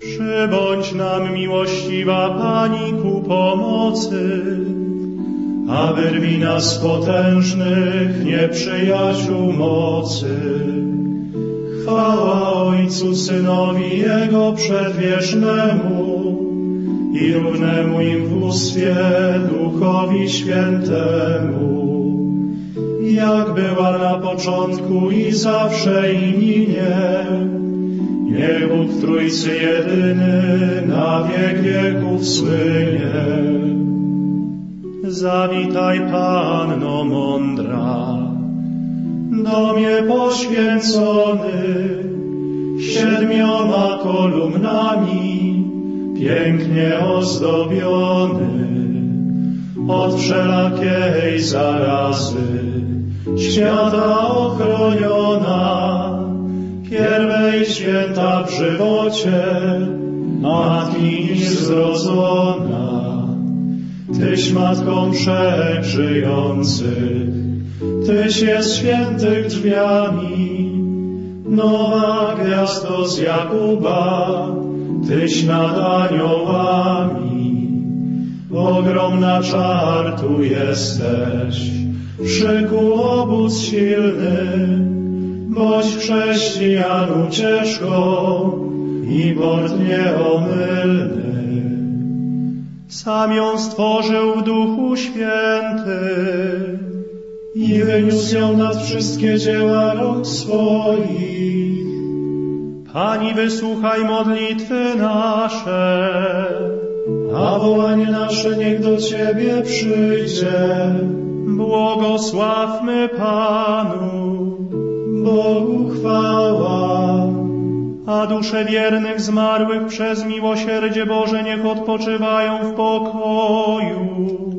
Przybądź nam miłościwa Pani ku pomocy, aby rwi nas potężnych nieprzyjaciół mocy. Chwała Ojcu, Synowi Jego przedwiecznemu i równemu im w bóstwie Duchowi Świętemu, jak była na początku i zawsze i minie, Trójcy jedyny na wiek wieków słynie. Zawitaj Panno mądra, domie poświęcony, siedmioma kolumnami, pięknie ozdobiony, od wszelakiej zarazy, świata ochroniona, święta w żywocie, matki zrodzona. Tyś matką przeżyjących, Tyś jest świętych drzwiami, nowa gwiazdo z Jakuba, Tyś nad aniołami. Ogromna czartu jesteś, w obóz silny, Boś chrześcijan ucieczką i port nieomylny. Sam ją stworzył w Duchu Święty i wyniósł ją nad wszystkie dzieła rąk swoich. Pani, wysłuchaj modlitwy nasze, a wołanie nasze niech do Ciebie przyjdzie. Błogosławmy Panu. Bogu chwała. A dusze wiernych zmarłych przez miłosierdzie Boże niech odpoczywają w pokoju.